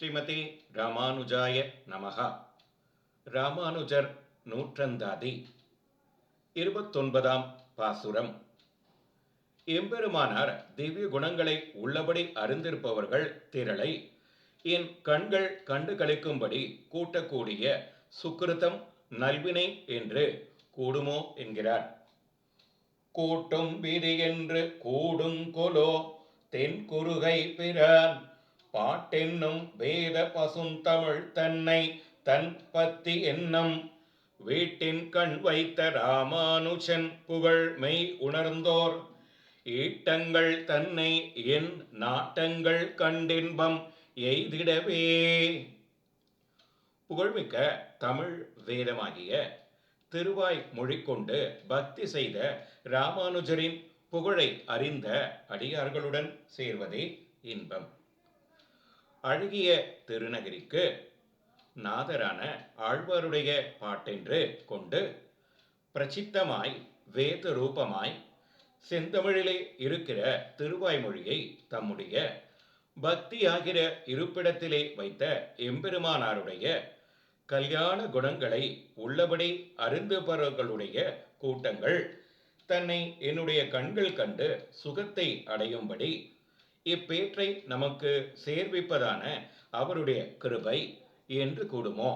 ஸ்ரீமதி ராமானுஜாய நமகா ராமானுஜர் நூற்றந்தாதி. இருபத்தொன்பதாம் பாசுரம். எம்பெருமானார் திவ்ய குணங்களை உள்ளபடி அறிந்திருப்பவர்கள் திரளை. என் கண்கள் கண்டு கழிக்கும்படி கூட்டக்கூடிய சுக்கிருத்தம் நல்வினை என்று கூடுமோ என்கிறார். கூட்டும் விதி என்று கூடும் கொலோ தென் குறுகை பிறான் பாட்டென்னும் வேத பசுந்தமிழ் தன்னை தன் பத்தி என்னும் வீட்டின் கண் வைத்த ராமானுஜன் புகழ் மெய் உணர்ந்தோர். ஈட்டங்கள் தன்னை என் நாட்டங்கள் கண்டின்பம் எய்திடவே. புகழ்மிக்க தமிழ் வேதமாகிய திருவாய் மொழி கொண்டு பக்தி செய்த ராமானுஜரின் புகழை அறிந்த அடியார்களுடன் சேர்வதே இன்பம். அழகிய திருநகரிக்கு நாதரான ஆழ்வாருடைய பாட்டென்று கொண்டு பிரசித்தமாய் வேத ரூபமாய் செந்தமிழிலே இருக்கிற திருவாய்மொழியை தம்முடைய பக்தியாகிற இருப்பிடத்திலே வைத்த எம்பெருமானாருடைய கல்யாண குணங்களை உள்ளபடி அருந்துபவர்களுடைய கூட்டங்கள் தன்னை என்னுடைய கண்கள் கண்டு சுகத்தை அடையும்படி இப்பேற்றை நமக்கு சேர்விப்பதான அவருடைய கிருபை என்று கூடுமோ?